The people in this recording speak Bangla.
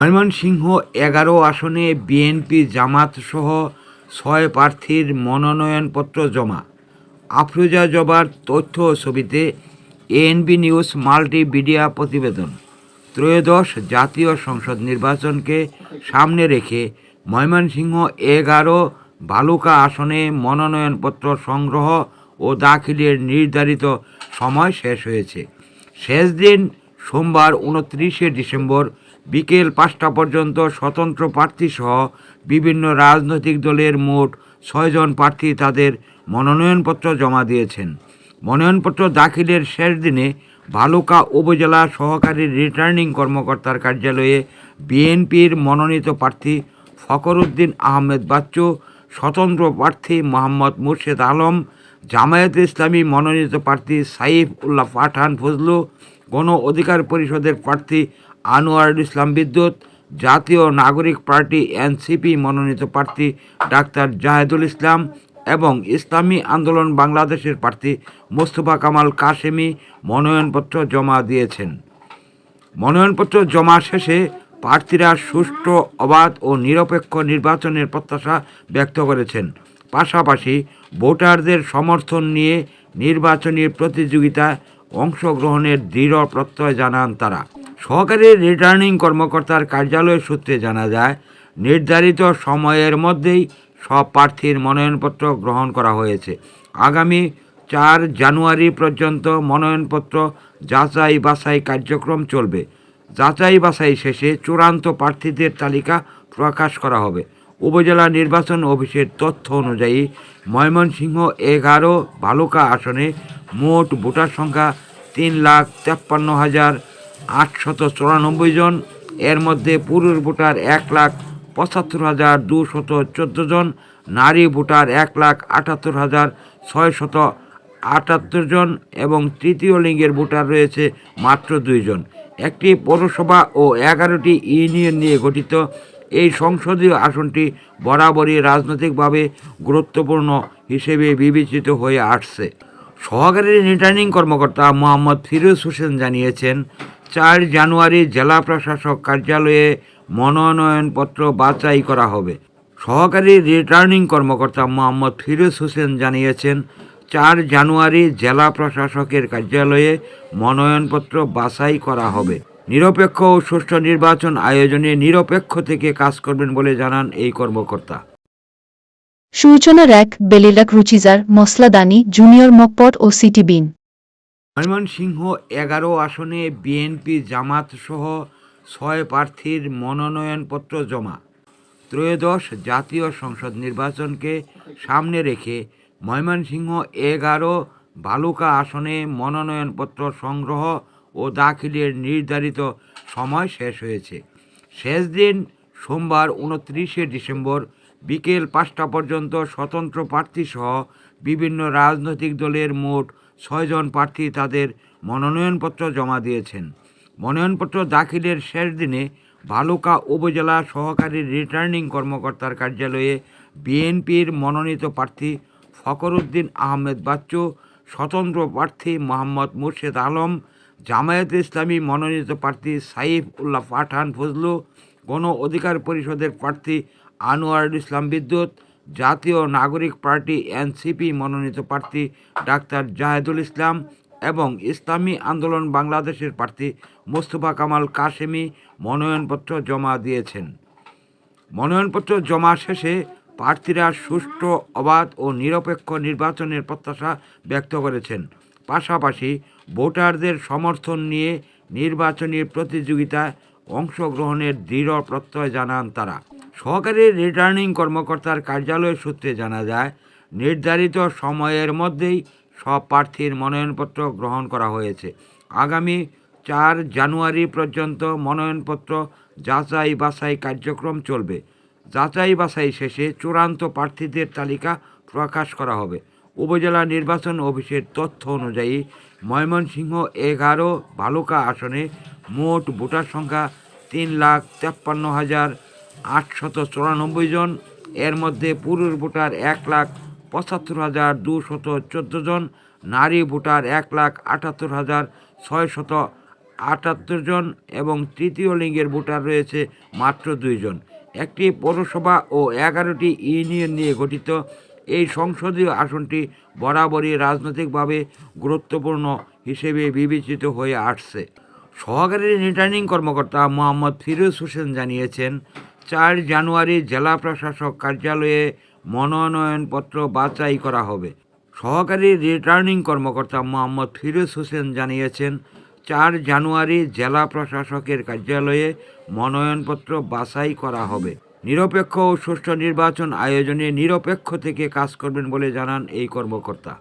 ময়মনসিংহ এগারো আসনে বিএনপি জামাত সহ ছয় প্রার্থীর মনোনয়নপত্র জমা। আফরোজা জবার তথ্য ছবিতে এএনবি নিউজ মাল্টি মিডিয়া প্রতিবেদন। ত্রয়োদশ জাতীয় সংসদ নির্বাচনকে সামনে রেখে ময়মনসিংহ এগারো বালুকা আসনে মনোনয়নপত্র সংগ্রহ ও দাখিলের নির্ধারিত সময় শেষ হয়েছে। শেষ দিন সোমবার উনত্রিশে ডিসেম্বর বিকেল পাঁচটা পর্যন্ত স্বতন্ত্র প্রার্থীসহ বিভিন্ন রাজনৈতিক দলের মোট ছয়জন প্রার্থী তাদের মনোনয়নপত্র জমা দিয়েছেন। মনোনয়নপত্র দাখিলের শেষ দিনে ভালুকা উপজেলা সহকারী রিটার্নিং কর্মকর্তার কার্যালয়ে বিএনপির মনোনীত প্রার্থী ফখরুদ্দিন আহমেদ বাচ্চু, স্বতন্ত্র প্রার্থী মোহাম্মদ মুর্শেদ আলম, জামায়াত ইসলামী মনোনীত প্রার্থী সাইফ উল্লাহ পাঠান ফজলু, গণ অধিকার পরিষদের প্রার্থী আনোয়ারুল ইসলাম বিদ্যুৎ, জাতীয় নাগরিক পার্টি এনসিপি মনোনীত প্রার্থী ডাক্তার জাহেদুল ইসলাম এবং ইসলামী আন্দোলন বাংলাদেশের প্রার্থী মোস্তফা কামাল কাশেমি মনোনয়নপত্র জমা দিয়েছেন। মনোনয়নপত্র জমা শেষে প্রার্থীরা সুষ্ঠু, অবাধ ও নিরপেক্ষ নির্বাচনের প্রত্যাশা ব্যক্ত করেছেন। পাশাপাশি ভোটারদের সমর্থন নিয়ে নির্বাচনী প্রতিযোগিতায় অংশগ্রহণের দৃঢ় প্রত্যয় জানান তারা। সহকারী রিটার্নিং কর্মকর্তার কার্যালয় সূত্রে জানা যায়, নির্ধারিত সময়ের মধ্যেই সব প্রার্থীর মনোনয়নপত্র গ্রহণ করা হয়েছে। আগামী চার জানুয়ারি পর্যন্ত মনোনয়নপত্র যাচাই বাছাই কার্যক্রম চলবে। যাচাই বাছাই শেষে চূড়ান্ত প্রার্থীদের তালিকা প্রকাশ করা হবে। উপজেলা নির্বাচন অফিসের তথ্য অনুযায়ী, ময়মনসিংহ এগারো ভালুকা আসনে মোট ভোটার সংখ্যা তিন লাখ তেপ্পান্ন হাজার আটশত চুরানব্বই জন, এর মধ্যে পুরুষ ভোটার এক লাখ পঁচাত্তর হাজার দুশত চোদ্দ জন, নারী ভোটার এক লাখ আটাত্তর হাজার ছয়শত আটাত্তর জন এবং তৃতীয় লিঙ্গের ভোটার রয়েছে মাত্র দুইজন একটি পৌরসভা ও এগারোটি ইউনিয়ন নিয়ে গঠিত, এই সংসদীয় আসনটি বরাবরই রাজনৈতিকভাবে গুরুত্বপূর্ণ হিসেবে বিবেচিত হয়ে আসছে। সহকারী রিটার্নিং কর্মকর্তা মোহাম্মদ ফিরোজ হোসেন জানিয়েছেন চার জানুয়ারি জেলা প্রশাসক কার্যালয়ে মনোনয়নপত্র বাছাই করা হবে। সহকারী রিটার্নিং কর্মকর্তা মোহাম্মদ ফিরোজ হোসেন জানিয়েছেন, চার জানুয়ারি জেলা প্রশাসকের কার্যালয়ে মনোনয়নপত্র বাছাই করা হবে। নিরপেক্ষ ও সুষ্ঠু নির্বাচন আয়োজনে নিরপেক্ষ থেকে কাজ করবেন বলে জানান এই কর্মকর্তা। সূচনা র্যাক, বেলিলাক রুচিজার, মসলাদানি, জুনিয়র মকপট ও সিটি বিন। ময়মনসিংহ এগারো আসনে বিএনপি জামাত সহ ছয় প্রার্থীর মনোনয়নপত্র জমা। ত্রয়োদশ জাতীয় সংসদ নির্বাচনকে সামনে রেখে ময়মনসিংহ এগারো বালুকা আসনে মনোনয়নপত্র সংগ্রহ ও দাখিলের নির্ধারিত সময় শেষ হয়েছে। শেষ দিন সোমবার উনত্রিশে ডিসেম্বর বিকেল পাঁচটা পর্যন্ত স্বতন্ত্র প্রার্থীসহ বিভিন্ন রাজনৈতিক দলের মোট ছয়জন প্রার্থী তাদের মনোনয়নপত্র জমা দিয়েছেন। মনোনয়নপত্র দাখিলের শেষ দিনে ভালুকা উপজেলা সহকারী রিটার্নিং কর্মকর্তার কার্যালয়ে বিএনপির মনোনীত প্রার্থী ফখরুদ্দিন আহমেদ বাচ্চু, স্বতন্ত্র প্রার্থী মোহাম্মদ মুর্শেদ আলম, জামায়াত ইসলামী মনোনীত প্রার্থী সাইফ উল্লাহ পাঠান ফজলু, গণ অধিকার পরিষদের প্রার্থী আনোয়ারুল ইসলাম বিদ্যুৎ, জাতীয় নাগরিক পার্টি এনসিপি মনোনীত প্রার্থী ডাক্তার জাহেদুল ইসলাম এবং ইসলামী আন্দোলন বাংলাদেশের প্রার্থী মোস্তফা কামাল কাশেমি মনোনয়নপত্র জমা দিয়েছেন। মনোনয়নপত্র জমা শেষে প্রার্থীরা সুষ্ঠু, অবাধ ও নিরপেক্ষ নির্বাচনের প্রত্যাশা ব্যক্ত করেছেন। পাশাপাশি ভোটারদের সমর্থন নিয়ে নির্বাচনী প্রতিযোগিতায় অংশগ্রহণের দৃঢ় প্রত্যয় জানান তারা। সহকারী রিটার্নিং কর্মকর্তার কার্যালয় সূত্রে জানা যায়, নির্ধারিত সময়ের মধ্যেই সব প্রার্থীর মনোনয়নপত্র গ্রহণ করা হয়েছে। আগামী চার জানুয়ারি পর্যন্ত মনোনয়নপত্র যাচাই বাছাই কার্যক্রম চলবে। যাচাই বাছাই শেষে চূড়ান্ত প্রার্থীদের তালিকা প্রকাশ করা হবে। উপজেলা নির্বাচন অফিসের তথ্য অনুযায়ী, ময়মনসিংহ এগারো ভালুকা আসনে মোট ভোটার সংখ্যা তিন লাখ তেপ্পান্ন হাজার আটশত চুরানব্বই জন, এর মধ্যে পুরুষ ভোটার এক লাখ পঁচাত্তর হাজার দুশত চোদ্দ জন, নারী ভোটার এক লাখ আটাত্তর হাজার ছয়শত আটাত্তর জন এবং তৃতীয় লিঙ্গের ভোটার রয়েছে মাত্র দুইজন একটি পৌরসভা ও এগারোটি ইউনিয়ন নিয়ে গঠিত। এই সংসদীয় আসনটি বরাবরই রাজনৈতিকভাবে গুরুত্বপূর্ণ হিসেবে বিবেচিত হয়ে আসছে। সহকারী রিটার্নিং কর্মকর্তা মোহাম্মদ ফিরোজ হোসেন জানিয়েছেন চার জানুয়ারি জেলা প্রশাসক কার্যালয়ে মনোনয়নপত্র বাছাই করা হবে। সহকারী রিটার্নিং কর্মকর্তা মোহাম্মদ ফিরোজ হোসেন জানিয়েছেন, চার জানুয়ারি জেলা প্রশাসকের কার্যালয়ে মনোনয়নপত্র বাছাই করা হবে। নিরপেক্ষ ও সুষ্ঠু নির্বাচন আয়োজনে নিরপেক্ষ থেকে কাজ করবেন বলে জানান এই কর্মকর্তা।